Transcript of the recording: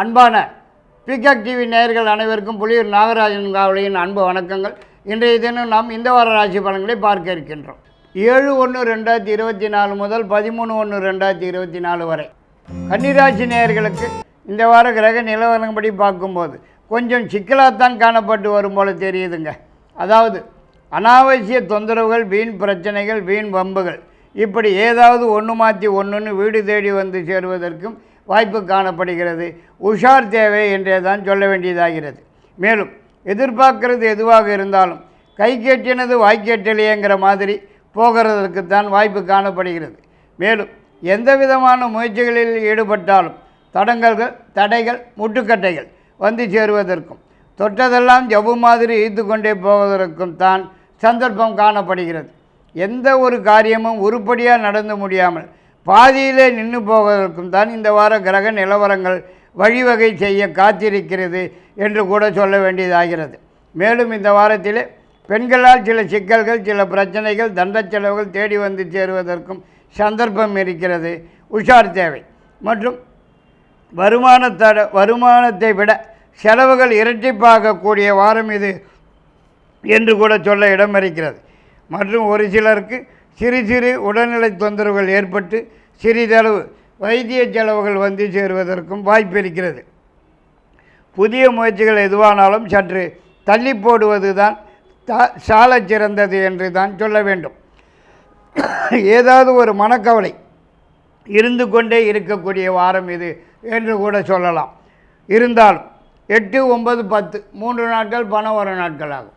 அன்பான peacock TV நேயர்கள் அனைவருக்கும் புலியூர் நாகராஜன் காவலியின் அன்பு வணக்கங்கள். இன்றைய தினம் நாம் இந்த வார ராசி பலன்களை பார்க்க இருக்கின்றோம். ஏழு ஒன்று ரெண்டாயிரத்தி இருபத்தி நாலு முதல் பதிமூணு ஒன்று ரெண்டாயிரத்தி இருபத்தி நாலு வரை. கன்னிராசி நேயர்களுக்கு இந்த வார கிரக நிலவரப்படி பார்க்கும்போது கொஞ்சம் சிக்கலாகத்தான் காணப்பட்டு வரும் போல தெரியுதுங்க. அதாவது அனாவசிய தொந்தரவுகள் வீண் பிரச்சனைகள் வீண் வம்புகள். இப்படி ஏதாவது ஒன்று மாற்றி ஒன்றுன்னு வீடு தேடி வந்து சேருவதற்கும் வாய்ப்பு காணப்படுகிறது. உஷார் தேவை என்றே தான் சொல்ல வேண்டியதாகிறது. மேலும் எதிர்பார்க்கிறது எதுவாக இருந்தாலும் கை கேட்டினது வாய்க்கேட்டலையேங்கிற மாதிரி போகிறதற்குத்தான் வாய்ப்பு காணப்படுகிறது. மேலும் எந்த விதமான முயற்சிகளில் ஈடுபட்டாலும் தடங்கல்கள் தடைகள் முட்டுக்கட்டைகள் வந்து சேருவதற்கும் தொட்டதெல்லாம் ஜவ்வு மாதிரி ஈர்த்து கொண்டே போவதற்கும் தான் சந்தர்ப்பம் காணப்படுகிறது. எந்த ஒரு காரியமும் உருப்படியாக நடந்து முடியாமல் பாதியிலே நின்று போவதற்கும் தான் இந்த வார கிரக நிலவரங்கள் வழிவகை செய்ய காத்திருக்கிறது என்று கூட சொல்ல வேண்டியதாகிறது. மேலும் இந்த வாரத்திலே பெண்களால் சில சிக்கல்கள் சில பிரச்சனைகள் தண்ட செலவுகள் தேடி வந்து சேருவதற்கும் சந்தர்ப்பம் இருக்கிறது. உஷார் தேவை. மற்றும் வருமானத்தட வருமானத்தை விட செலவுகள் இரட்டிப்பாகக்கூடிய வாரம் இது என்று கூட சொல்ல இடம் இருக்கிறது. மற்றும் ஒரு சிலருக்கு சிறு சிறு உடல்நிலை தொந்தரவுகள் ஏற்பட்டு சிறிதளவு வைத்திய செலவுகள் வந்து சேருவதற்கும் வாய்ப்பு இருக்கிறது. புதிய முயற்சிகள் எதுவானாலும் சற்று தள்ளி போடுவது தான் த சிறந்தது என்று தான் சொல்ல வேண்டும். ஏதாவது ஒரு மனக்கவலை இருந்து கொண்டே இருக்கக்கூடிய வாரம் இது என்று கூட சொல்லலாம். இருந்தாலும் எட்டு ஒன்பது பத்து மூன்று நாட்கள் பணம் வர நாட்கள் ஆகும்.